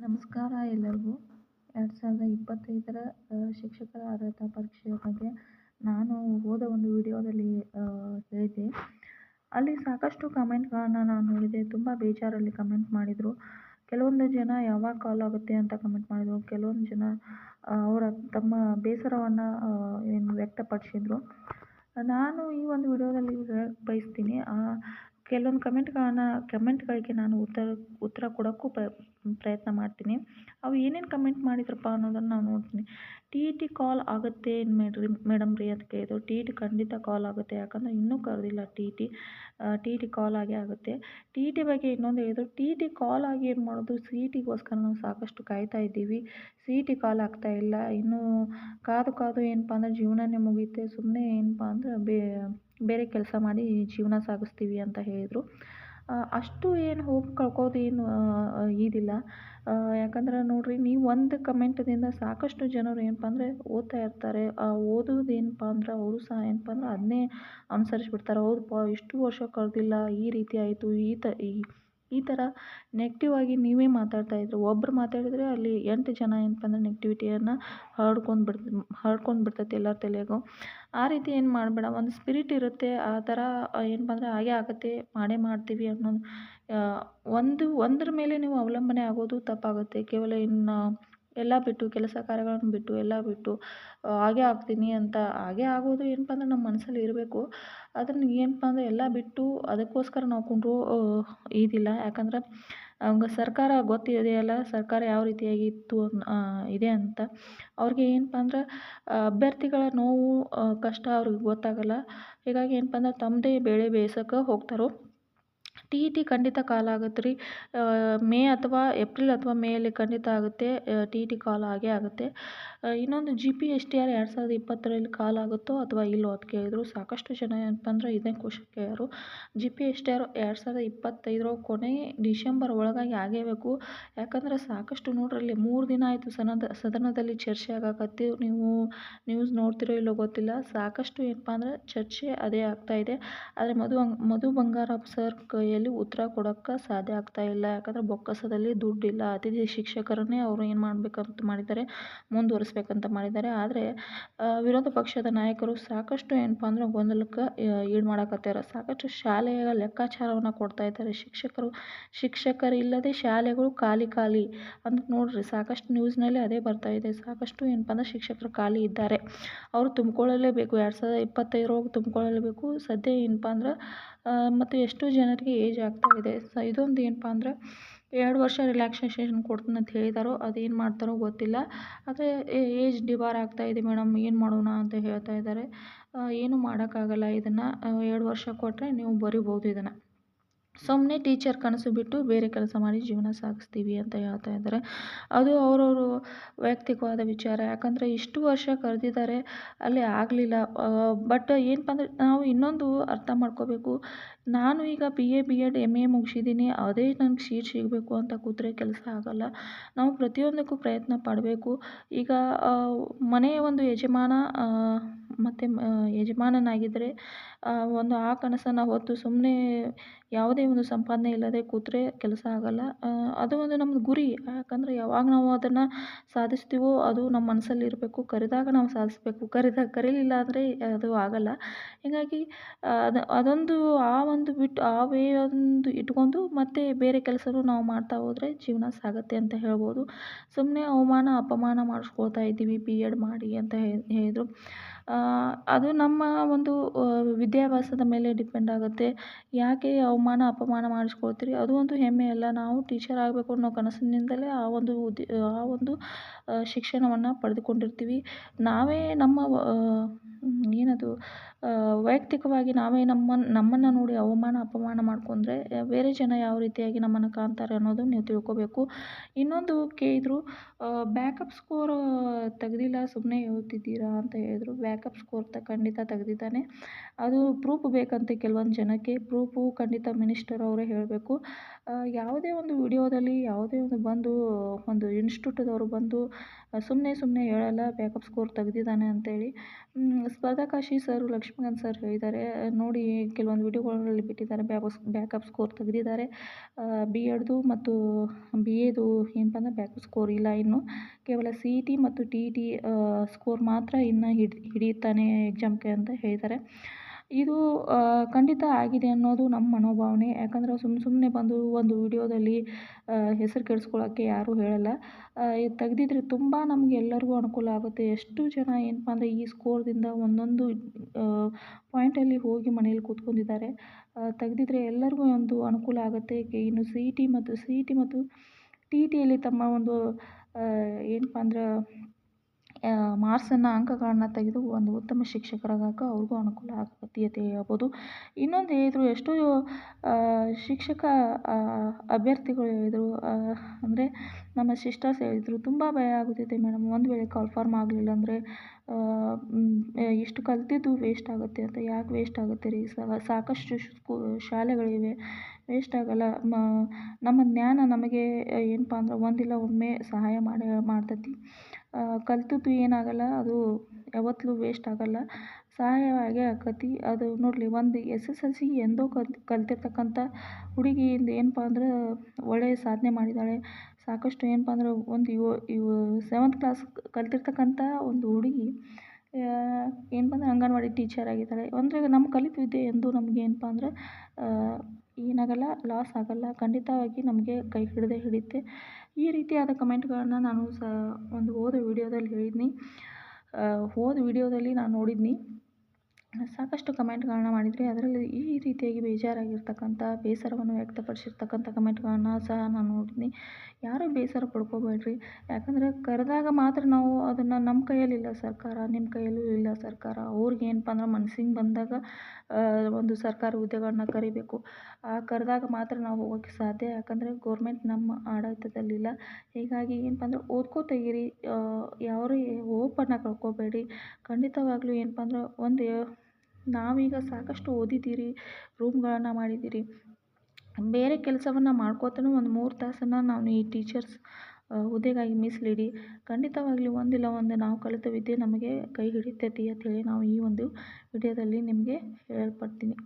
ನಮಸ್ಕಾರ ಎಲ್ಲರಿಗೂ. ಎರಡು ಸಾವಿರದ ಇಪ್ಪತ್ತೈದರ ಶಿಕ್ಷಕರ ಅರ್ಹತಾ ಪರೀಕ್ಷೆಯ ಬಗ್ಗೆ ನಾನು ಹೋದ ಒಂದು ವಿಡಿಯೋದಲ್ಲಿ ಹೇಳಿದ್ದೆ. ಅಲ್ಲಿ ಸಾಕಷ್ಟು ಕಮೆಂಟ್ಗಳನ್ನು ನಾನು ನೋಡಿದೆ. ತುಂಬ ಬೇಜಾರಲ್ಲಿ ಕಮೆಂಟ್ ಮಾಡಿದರು. ಕೆಲವೊಂದು ಜನ ಯಾವಾಗ ಕಾಲ್ ಆಗುತ್ತೆ ಅಂತ ಕಮೆಂಟ್ ಮಾಡಿದರು. ಕೆಲವೊಂದು ಜನ ಅವರ ತಮ್ಮ ಬೇಸರವನ್ನು ಏನು ವ್ಯಕ್ತಪಡಿಸಿದ್ರು. ನಾನು ಈ ಒಂದು ವಿಡಿಯೋದಲ್ಲಿ ಬಯಸ್ತೀನಿ. ಕೆಲವೊಂದು ಕಮೆಂಟ್ಗಳನ್ನು, ಕಮೆಂಟ್ಗಳಿಗೆ ನಾನು ಉತ್ತರ ಉತ್ತರ ಕೊಡೋಕ್ಕೂ ಪ್ರಯತ್ನ ಮಾಡ್ತೀನಿ. ಅವು ಏನೇನು ಕಮೆಂಟ್ ಮಾಡಿದ್ರಪ್ಪ ಅನ್ನೋದನ್ನು ನಾನು ನೋಡ್ತೀನಿ. ಟಿ ಇ ಟಿ ಕಾಲ್ ಆಗುತ್ತೆ ಮೇಡ್ರಿ ಮೇಡಮ್ ರೀ ಅಂತ ಇದು. ಟಿ ಇ ಟಿ ಖಂಡಿತ ಕಾಲ್ ಆಗುತ್ತೆ. ಯಾಕಂದರೆ ಇನ್ನೂ ಕರೆದಿಲ್ಲ T E T. T E T call ಆಗೇ ಆಗುತ್ತೆ. ಟಿ ಇ ಟಿ ಬಗ್ಗೆ ಇನ್ನೊಂದು ಹೇಳಿದ್ರು ಟಿ ಇ ಟಿ ಕಾಲ್ ಆಗಿ ಏನು ಮಾಡೋದು? ಸಿ ಇ ಟಿಗೋಸ್ಕರ ನಾವು ಸಾಕಷ್ಟು ಕಾಯ್ತಾ ಇದ್ದೀವಿ. ಸಿ ಇ ಟಿ ಕಾಲ್ ಆಗ್ತಾ ಇಲ್ಲ. ಇನ್ನೂ ಕಾದು ಕಾದು ಏನಪ್ಪ ಅಂದರೆ ಜೀವನನೇ ಮುಗಿಯುತ್ತೆ ಸುಮ್ಮನೆ ಏನಪ್ಪ ಅಂದರೆ ಬೇ ಬೇರೆ ಕೆಲಸ ಮಾಡಿ ಜೀವನ ಸಾಗಿಸ್ತೀವಿ ಅಂತ ಹೇಳಿದರು. ಅಷ್ಟು ಏನು ಹೋಗಿ ಕಳ್ಕೋದು ಏನು ಇದಿಲ್ಲ. ಯಾಕಂದ್ರೆ ನೋಡಿರಿ, ನೀವು ಒಂದು ಕಮೆಂಟ್ದಿಂದ ಸಾಕಷ್ಟು ಜನರು ಏನಪ್ಪ ಅಂದರೆ ಓದ್ತಾ ಇರ್ತಾರೆ. ಆ, ಓದೋದು ಏನಪ್ಪ ಅಂದ್ರೆ ಅವರು ಸಹ ಏನಪ್ಪ ಅಂದ್ರೆ ಅದನ್ನೇ ಅನುಸರಿಸ್ಬಿಡ್ತಾರೆ. ಹೌದಪ್ಪ ಇಷ್ಟು ವರ್ಷ ಕಳೆದಿಲ್ಲ, ಈ ರೀತಿ ಆಯಿತು, ಈ ತ, ಈ ಈ ಥರ ನೆಗೆಟಿವ್ ಆಗಿ ನೀವೇ ಮಾತಾಡ್ತಾ ಇದ್ದರೆ ಒಬ್ರು ಮಾತಾಡಿದರೆ ಅಲ್ಲಿ ಎಂಟು ಜನ ಏನಪ್ಪ ಅಂದ್ರೆ ನೆಗೆಟಿವಿಟಿಯನ್ನು ಹರಡ್ಕೊಂಡು ಬಿಡ್ ಹರಡ್ಕೊಂಡು ಬಿಡ್ತೈತೆ ಎಲ್ಲರ ತಲೆಗೂ. ಆ ರೀತಿ ಏನು ಮಾಡಬೇಡ. ಒಂದು ಸ್ಪಿರಿಟ್ ಇರುತ್ತೆ, ಆ ಥರ ಏನಪ್ಪ ಅಂದರೆ ಹಾಗೆ ಆಗುತ್ತೆ, ಮಾಡೇ ಮಾಡ್ತೀವಿ ಅನ್ನೋದು. ಒಂದು, ಒಂದ್ರ ಮೇಲೆ ನೀವು ಅವಲಂಬನೆ ಆಗೋದು ತಪ್ಪಾಗುತ್ತೆ. ಕೇವಲ ಇನ್ನು ಎಲ್ಲ ಬಿಟ್ಟು, ಕೆಲಸ ಕಾರ್ಯಗಳನ್ನು ಬಿಟ್ಟು, ಎಲ್ಲ ಬಿಟ್ಟು ಹಾಗೆ ಆಗ್ತೀನಿ ಅಂತ, ಹಾಗೆ ಆಗೋದು ಏನಪ್ಪ ಅಂದರೆ ನಮ್ಮ ಮನಸ್ಸಲ್ಲಿ ಇರಬೇಕು. ಅದನ್ನು ಏನಪ್ಪ ಅಂದರೆ ಎಲ್ಲ ಬಿಟ್ಟು ಅದಕ್ಕೋಸ್ಕರ ನಾವು ಕುಂಡ್ರು ಇದಿಲ್ಲ. ಯಾಕಂದ್ರೆ ಅವಾಗ ಸರ್ಕಾರ ಗೊತ್ತಿದೆಯಲ್ಲ, ಸರ್ಕಾರ ಯಾವ ರೀತಿಯಾಗಿ ಇತ್ತು ಇದೆ ಅಂತ. ಅವ್ರಿಗೆ ಏನಪ್ಪ ಅಂದರೆ ಅಭ್ಯರ್ಥಿಗಳ ನೋವು ಕಷ್ಟ ಅವ್ರಿಗೆ ಗೊತ್ತಾಗಲ್ಲ. ಹೀಗಾಗಿ ಏನಪ್ಪ ಅಂದರೆ ತಮ್ಮದೇ ಬೆಳೆ ಬೇಯ್ಸೋಕೆ ಹೋಗ್ತಾರೋ. ಟಿ ಇ ಟಿ ಖಂಡಿತ ಕಾಲ್ ಆಗುತ್ತೆ ರೀ. ಮೇ ಅಥವಾ ಏಪ್ರಿಲ್ ಅಥವಾ ಮೇಯಲ್ಲಿ ಖಂಡಿತ ಆಗುತ್ತೆ ಟಿ ಇ ಟಿ ಕಾಲ್ ಆಗೇ ಆಗುತ್ತೆ. ಇನ್ನೊಂದು G P S T R ಎರಡು ಸಾವಿರದ ಇಪ್ಪತ್ತರಲ್ಲಿ ಕಾಲ್ ಆಗುತ್ತೋ ಅಥವಾ ಇಲ್ಲೋ ಅಂತ ಕೇಳಿದ್ರು ಸಾಕಷ್ಟು ಜನ ಏನಪ್ಪ ಇದೇ ಕ್ವಶನ್ ಕೇಳೋರು G P S T R ಎರಡು ಸಾವಿರದ ಇಪ್ಪತ್ತೈದರ ಕೊನೆ ಡಿಸೆಂಬರ್ ಒಳಗಾಗಿ ಆಗೇಬೇಕು. ಯಾಕಂದ್ರೆ ಸಾಕಷ್ಟು ನೋಡ್ರಲ್ಲಿ ಮೂರು ದಿನ ಆಯಿತು ಸನದ, ಸದನದಲ್ಲಿ ಚರ್ಚೆ ಆಗಾಕತ್ತಿ. ನೀವು ನ್ಯೂಸ್ ನೋಡ್ತಿರೋ ಇಲ್ಲೋ ಗೊತ್ತಿಲ್ಲ. ಸಾಕಷ್ಟು ಏನಪ್ಪ ಅಂದರೆ ಚರ್ಚೆ ಅದೇ ಆಗ್ತಾಯಿದೆ ಆದರೆ ಮಧು ಮಧು ಬಂಗಾರಪ್ಪ ಸರ್ ಕೈಯಲ್ಲಿ ಉತ್ತರ ಕೊಡೋಕ್ಕೆ ಸಾಧ್ಯ ಆಗ್ತಾ ಇಲ್ಲ. ಯಾಕಂದರೆ ಬೊಕ್ಕಸದಲ್ಲಿ ದುಡ್ಡಿಲ್ಲ. ಅತಿಥಿ ಶಿಕ್ಷಕರನ್ನೇ ಅವರು ಏನು ಮಾಡಬೇಕಂತ ಮಾಡಿದ್ದಾರೆ, ಮುಂದುವರಿಸ್ಬೇಕಂತ ಮಾಡಿದ್ದಾರೆ. ಆದರೆ ವಿರೋಧ ಪಕ್ಷದ ನಾಯಕರು ಸಾಕಷ್ಟು ಏನಪ್ಪ ಅಂದ್ರೆ ಗೊಂದಲಕ್ಕೆ ಈಡು ಮಾಡಕತ್ತಾರೆ ಸಾಕಷ್ಟು ಶಾಲೆಯ ಲೆಕ್ಕಾಚಾರವನ್ನು ಕೊಡ್ತಾ ಇದ್ದಾರೆ. ಶಿಕ್ಷಕರು ಶಿಕ್ಷಕರು ಇಲ್ಲದೆ ಶಾಲೆಗಳು ಖಾಲಿ ಖಾಲಿ ಅಂತ ನೋಡ್ರಿ. ಸಾಕಷ್ಟು ನ್ಯೂಸ್ನಲ್ಲಿ ಅದೇ ಬರ್ತಾ ಇದೆ. ಸಾಕಷ್ಟು ಏನಪ್ಪ ಅಂದ್ರೆ ಶಿಕ್ಷಕರು ಖಾಲಿ ಇದ್ದಾರೆ. ಅವರು ತುಂಬಿಕೊಳ್ಳಲೇಬೇಕು. ಎರಡು ಸಾವಿರದ ಇಪ್ಪತ್ತೈದರೊಳಗೆ ತುಂಬಿಕೊಳ್ಳಲೇಬೇಕು. ಸದ್ಯ ಏನಪ್ಪ ಅಂದ್ರೆ ಮತ್ತು ಎಷ್ಟೋ ಜನರಿಗೆ ಏಜ್ ಆಗ್ತಾ ಇದೆ. ಸ, ಇದೊಂದು ಏನಪ್ಪ ಅಂದರೆ ಎರಡು ವರ್ಷ ರಿಲ್ಯಾಕ್ಸೇಷನ್ ಕೊಡ್ತೀನಿ ಅಂತ ಹೇಳಿದಾರೋ, ಅದೇನು ಮಾಡ್ತಾರೋ ಗೊತ್ತಿಲ್ಲ. ಆದರೆ ಏಜ್ ಡಿಬಾರ್ ಆಗ್ತಾ ಇದೆ ಮೇಡಮ್, ಏನು ಮಾಡೋಣ ಅಂತ ಹೇಳ್ತಾ ಇದ್ದಾರೆ. ಏನೂ ಮಾಡೋಕ್ಕಾಗಲ್ಲ ಇದನ್ನು. ಎರಡು ವರ್ಷ ಕೊಟ್ಟರೆ ನೀವು ಬರಿಬೋದು ಇದನ್ನು. ಸುಮ್ಮನೆ ಟೀಚರ್ ಕನಸು ಬಿಟ್ಟು ಬೇರೆ ಕೆಲಸ ಮಾಡಿ ಜೀವನ ಸಾಗಿಸ್ತೀವಿ ಅಂತ ಹೇಳ್ತಾ ಇದ್ದಾರೆ. ಅದು ಅವರವರು ವೈಯಕ್ತಿಕವಾದ ವಿಚಾರ. ಯಾಕಂದರೆ ಇಷ್ಟು ವರ್ಷ ಕರೆದಿದ್ದಾರೆ, ಅಲ್ಲಿ ಆಗಲಿಲ್ಲ. ಬಟ್ ಏನಪ್ಪ ಅಂದರೆ ನಾವು ಇನ್ನೊಂದು ಅರ್ಥ ಮಾಡ್ಕೋಬೇಕು. ನಾನು ಈಗ B A B Ed M A ಮುಗಿಸಿದ್ದೀನಿ. ಅದೇ ನನಗೆ ಸೀಟ್ ಸಿಗಬೇಕು ಅಂತ ಕೂತರೆ ಕೆಲಸ ಆಗೋಲ್ಲ. ನಾವು ಪ್ರತಿಯೊಂದಕ್ಕೂ ಪ್ರಯತ್ನ ಪಡಬೇಕು. ಈಗ ಮನೆಯ ಒಂದು ಯಜಮಾನ ಮತ್ತು ಯಜಮಾನನಾಗಿದ್ದರೆ ಒಂದು ಆ ಕನಸನ್ನು ಹೊತ್ತು ಸುಮ್ಮನೆ ಯಾವುದೇ ಒಂದು ಸಂಪಾದನೆ ಇಲ್ಲದೆ ಕೂತರೆ ಕೆಲಸ ಆಗೋಲ್ಲ. ಅದು ಒಂದು ನಮ್ಮದು ಗುರಿ. ಯಾಕಂದರೆ ಯಾವಾಗ ನಾವು ಅದನ್ನು ಸಾಧಿಸ್ತೀವೋ ಅದು ನಮ್ಮ ಮನಸ್ಸಲ್ಲಿ ಇರಬೇಕು. ಕರೆದಾಗ ನಾವು ಸಾಧಿಸ್ಬೇಕು. ಕರೆದಾಗ ಕರೀಲಿಲ್ಲ ಅಂದರೆ ಅದು ಆಗೋಲ್ಲ. ಹೀಗಾಗಿ, ಅದು, ಅದೊಂದು ಆ ಒಂದು ಬಿಟ್ಟು ಆ ವೇ ಒಂದು ಇಟ್ಕೊಂಡು ಮತ್ತೆ ಬೇರೆ ಕೆಲಸನೂ ನಾವು ಮಾಡ್ತಾ ಹೋದರೆ ಜೀವನ ಸಾಗುತ್ತೆ ಅಂತ ಹೇಳ್ಬೋದು. ಸುಮ್ಮನೆ ಅವಮಾನ, ಅಪಮಾನ ಮಾಡಿಸ್ಕೊಳ್ತಾ ಇದ್ದೀವಿ ಬಿ ಎಡ್ ಮಾಡಿ ಅಂತ ಹೇಳಿದರು. ಅದು ನಮ್ಮ ಒಂದು ವಿದ್ಯಾಭ್ಯಾಸದ ಮೇಲೆ ಡಿಪೆಂಡ್ ಆಗುತ್ತೆ. ಯಾಕೆ ಅವಮಾನ, ಅಪಮಾನ ಮಾಡಿಸ್ಕೊಳ್ತೀರಿ? ಅದು ಒಂದು ಹೆಮ್ಮೆ ಅಲ್ಲ. ನಾವು ಟೀಚರ್ ಆಗಬೇಕು ಅನ್ನೋ ಕನಸಿನಿಂದಲೇ ಆ ಒಂದು ಉದ್ಯ, ಆ ಒಂದು ಶಿಕ್ಷಣವನ್ನು ಪಡೆದುಕೊಂಡಿರ್ತೀವಿ. ನಾವೇ ನಮ್ಮ ಏನದು? ವೈಯಕ್ತಿಕವಾಗಿ ನಾವೇ ನಮ್ಮನ್ನು ನಮ್ಮನ್ನು ನೋಡಿ ಅವಮಾನ, ಅಪಮಾನ ಮಾಡಿಕೊಂಡ್ರೆ ಬೇರೆ ಜನ ಯಾವ ರೀತಿಯಾಗಿ ನಮ್ಮನ್ನು ಕಾಣ್ತಾರೆ ಅನ್ನೋದು ನೀವು ತಿಳ್ಕೊಬೇಕು. ಇನ್ನೊಂದು ಕೇಳಿದರು ಬ್ಯಾಕಪ್ ಸ್ಕೋರ್ ತೆಗೆದಿಲ್ಲ ಸುಮ್ಮನೆ ಹೇಳ್ತಿದ್ದೀರಾ ಅಂತ ಹೇಳಿದ್ರು. ಬ್ಯಾಕಪ್ ಸ್ಕೋರ್ ತ ಖಂಡಿತ ತೆಗೆದಿದ್ದಾನೆ. ಅದು ಪ್ರೂಫ್ ಬೇಕಂತೆ ಕೆಲವೊಂದು ಜನಕ್ಕೆ. ಪ್ರೂಫು ಖಂಡಿತ ಮಿನಿಸ್ಟರ್ ಅವರೇ ಹೇಳಬೇಕು. ಯಾವುದೇ ಒಂದು ವಿಡಿಯೋದಲ್ಲಿ ಯಾವುದೇ ಒಂದು ಬಂದು, ಒಂದು ಇನ್ಸ್ಟಿಟ್ಯೂಟ್ದವರು ಬಂದು ಸುಮ್ಮನೆ ಸುಮ್ಮನೆ ಹೇಳಲ್ಲ ಬ್ಯಾಕಪ್ ಸ್ಕೋರ್ ತೆಗೆದಿದ್ದಾನೆ ಅಂತೇಳಿ. ಸ್ಪರ್ಧಾಕಾಶಿ ಸರ್ ಲಕ್ಷ್ಮೀಕಾಂತ್ ಸರ್ ಹೇಳಿದ್ದಾರೆ. ನೋಡಿ, ಕೆಲವೊಂದು ವಿಡಿಯೋಗಳಲ್ಲಿ ಬಿಟ್ಟಿದ್ದಾರೆ. ಬ್ಯಾಕಪ್ ಸ್ಕೋರ್ ತೆಗೆದಿದ್ದಾರೆ. ಬಿ ಎಡ್ದು ಮತ್ತು ಬಿ ಎದು ಏನಪ್ಪ ಅಂದರೆ ಬ್ಯಾಕಪ್ ಸ್ಕೋರ್ ಇಲ್ಲ ಇನ್ನು. ಕೇವಲ ಸಿ ಇ ಟಿ ಮತ್ತು ಟಿ ಇ ಟಿ ಸ್ಕೋರ್ ಮಾತ್ರ ಇನ್ನು ಹಿಡಿ, ಹಿಡಿಯುತ್ತಾನೆ ಎಕ್ಸಾಮ್ಗೆ ಅಂತ ಹೇಳಿದ್ದಾರೆ. ಇದು ಖಂಡಿತ ಆಗಿದೆ ಅನ್ನೋದು ನಮ್ಮ ಮನೋಭಾವನೆ. ಯಾಕಂದರೆ ಸುಮ್ಮ ಸುಮ್ಮನೆ ಬಂದು ಒಂದು ವಿಡಿಯೋದಲ್ಲಿ ಹೆಸರು ಕೆಡಿಸ್ಕೊಳ್ಳೋಕ್ಕೆ ಯಾರೂ ಹೇಳಲ್ಲ. ಇದು ತೆಗ್ದಿದ್ರೆ ತುಂಬ ನಮ್ಗೆ ಎಲ್ಲರಿಗೂ ಅನುಕೂಲ ಆಗುತ್ತೆ. ಎಷ್ಟು ಜನ ಏನಪ್ಪ ಅಂದರೆ ಈ ಸ್ಕೋರ್ದಿಂದ ಒಂದೊಂದು ಪಾಯಿಂಟಲ್ಲಿ ಹೋಗಿ ಮನೇಲಿ ಕೂತ್ಕೊಂಡಿದ್ದಾರೆ. ತೆಗ್ದಿದ್ರೆ ಎಲ್ಲರಿಗೂ ಒಂದು ಅನುಕೂಲ ಆಗುತ್ತೆ. ಇನ್ನು ಸಿ ಇ ಟಿ ಮತ್ತು ಸಿ ಇ ಟಿ ಮತ್ತು ಟಿ ಇ ಟಿಯಲ್ಲಿ ತಮ್ಮ ಒಂದು ಏನಪ್ಪ ಅಂದ್ರೆ ಮಾರ್ಕ್ಸನ್ನು ಅಂಕಗಳನ್ನ ತೆಗೆದು ಒಂದು ಉತ್ತಮ ಶಿಕ್ಷಕರಾಗಕ್ಕೆ ಅವ್ರಿಗೂ ಅನುಕೂಲ ಆಗತ್ತೆ ಅಂತ ಹೇಳ್ಬೋದು. ಇನ್ನೊಂದು ಹೇಳಿದ್ರು, ಎಷ್ಟೋ ಶಿಕ್ಷಕ ಅಭ್ಯರ್ಥಿಗಳು ಹೇಳಿದ್ರು ಅಂದರೆ ನಮ್ಮ ಸಿಸ್ಟರ್ಸ್ ಹೇಳಿದ್ರು, ತುಂಬ ಭಯ ಆಗುತ್ತಿದೆ ಮೇಡಮ್, ಒಂದು ವೇಳೆ ಕನ್ಫರ್ಮ್ ಆಗಲಿಲ್ಲ ಅಂದರೆ ಇಷ್ಟು ಕಲಿತಿದ್ದು ವೇಸ್ಟ್ ಆಗುತ್ತೆ ಅಂತ, ಯಾಕೆ ವೇಸ್ಟ್ ಆಗುತ್ತೆ ರೀ? ಸಾಕಷ್ಟು ಸ್ಕೂ, ಶಾಲೆಗಳಿವೆ, ವೇಸ್ಟ್ ಆಗಲ್ಲ ನಮ್ಮ ಜ್ಞಾನ ನಮಗೆ ಏನಪ್ಪ ಅಂದ್ರೆ ಒಂದಿಲ್ಲ, ಒಮ್ಮೆ ಸಹಾಯ ಮಾಡಿ, ಮಾಡ್ತೈತಿ. ಕಲಿತದ್ದು ಏನಾಗಲ್ಲ, ಅದು ಯಾವತ್ತೂ ವೇಸ್ಟ್ ಆಗಲ್ಲ. ಸಹಾಯವಾಗೇ ಆಕತಿ ಅದು ನೋಡಲಿ, ಒಂದು ಎಸ್ ಎಸ್ ಎಲ್ ಸಿ ಎಂದೋ ಕಲ್ತು ಕಲ್ತಿರ್ತಕ್ಕಂಥ ಹುಡುಗಿಯಿಂದ ಏನಪ್ಪ ಅಂದ್ರೆ ಒಳ್ಳೆಯ ಸಾಧನೆ ಮಾಡಿದ್ದಾಳೆ ಸಾಕಷ್ಟು ಏನಪ್ಪ ಅಂದ್ರೆ ಒಂದು ಯೋ ಇವು ಸೆವೆಂತ್ ಕ್ಲಾಸ್ ಕಲ್ತಿರ್ತಕ್ಕಂಥ ಒಂದು ಹುಡುಗಿ ಏನಪ್ಪ ಅಂದ್ರೆ ಅಂಗನವಾಡಿ ಟೀಚರ್ ಆಗಿದ್ದಾಳೆ. ಅಂದರೆ ನಮ್ಮ ಕಲಿತ ವಿದ್ಯೆ ಎಂದು ನಮಗೆ ಏನಪ್ಪ ಅಂದ್ರೆ ಏನಾಗಲ್ಲ ಲಾಸ್ ಆಗಲ್ಲ. ಖಂಡಿತವಾಗಿ ನಮಗೆ ಕೈ ಹಿಡಿದೇ ಹಿಡಿಯುತ್ತೆ. ಈ ರೀತಿಯಾದ ಕಮೆಂಟ್ಗಳನ್ನು ನಾನು ಸಹ ಒಂದು ಹೋದ ವೀಡಿಯೋದಲ್ಲಿ ಹೇಳಿದ್ನಿ. ಹೋದ ವಿಡಿಯೋದಲ್ಲಿ ನಾನು ನೋಡಿದ್ನಿ. ಸಾಕಷ್ಟು ಕಮೆಂಟ್ಗಳನ್ನ ಮಾಡಿದ್ರಿ ಅದರಲ್ಲಿ ಈ ರೀತಿಯಾಗಿ ಬೇಜಾರಾಗಿರ್ತಕ್ಕಂಥ, ಬೇಸರವನ್ನು ವ್ಯಕ್ತಪಡಿಸಿರ್ತಕ್ಕಂಥ ಕಮೆಂಟ್ಗಳನ್ನ ಸಹ ನಾನು ನೋಡಿದ್ದೀನಿ. ಯಾರೂ ಬೇಸರ ಪಡ್ಕೋಬೇಡ್ರಿ. ಯಾಕಂದರೆ ಕರೆದಾಗ ಮಾತ್ರ ನಾವು ಅದನ್ನು ನಮ್ಮ ಕೈಯಲ್ಲಿಲ್ಲ ಸರ್ಕಾರ, ನಿಮ್ಮ ಕೈಯಲ್ಲೂ ಇಲ್ಲ ಸರ್ಕಾರ. ಅವ್ರಿಗೆ ಏನಪ್ಪ ಅಂದ್ರೆ ಮನ್ಸಿಗೆ ಬಂದಾಗ ಒಂದು ಸರ್ಕಾರಿ ಹುದ್ದೆಗಳನ್ನ ಕರಿಬೇಕು. ಆ ಕರೆದಾಗ ಮಾತ್ರ ನಾವು ಹೋಗೋಕ್ಕೆ ಸಾಧ್ಯ. ಯಾಕಂದರೆ ಗೋರ್ಮೆಂಟ್ ನಮ್ಮ ಆಡಳಿತದಲ್ಲಿಲ್ಲ ಹೀಗಾಗಿ ಏನಪ್ಪ ಅಂದ್ರೆ ಓದ್ಕೋತ ಯಾರು ಹೋಪನ್ನು ಕಳ್ಕೊಬೇಡಿ. ಖಂಡಿತವಾಗ್ಲೂ ಏನಪ್ಪ ಅಂದ್ರೆ ಒಂದು ನಾವೀಗ ಸಾಕಷ್ಟು ಓದಿದ್ದೀರಿ, ರೂಮ್ಗಳನ್ನು ಮಾಡಿದ್ದೀರಿ. ಬೇರೆ ಕೆಲಸವನ್ನು ಮಾಡ್ಕೋತನೂ ಒಂದು ಮೂರು ತಾಸನ್ನು ನಾನು ಈ ಟೀಚರ್ಸ್ ಹುದ್ದೆಗಾಗಿ ಮೀಸಲಿಡಿ. ಖಂಡಿತವಾಗ್ಲೂ ಒಂದಿಲ್ಲ ಒಂದು ನಾವು ಕಲಿತ ವಿದ್ಯೆ ನಮಗೆ ಕೈ ಹಿಡಿತೈತಿ ಹೇಳಿ ನಾವು ಈ ಒಂದು ವಿಡಿಯೋದಲ್ಲಿ ನಿಮಗೆ ಹೇಳ್ಪಡ್ತೀನಿ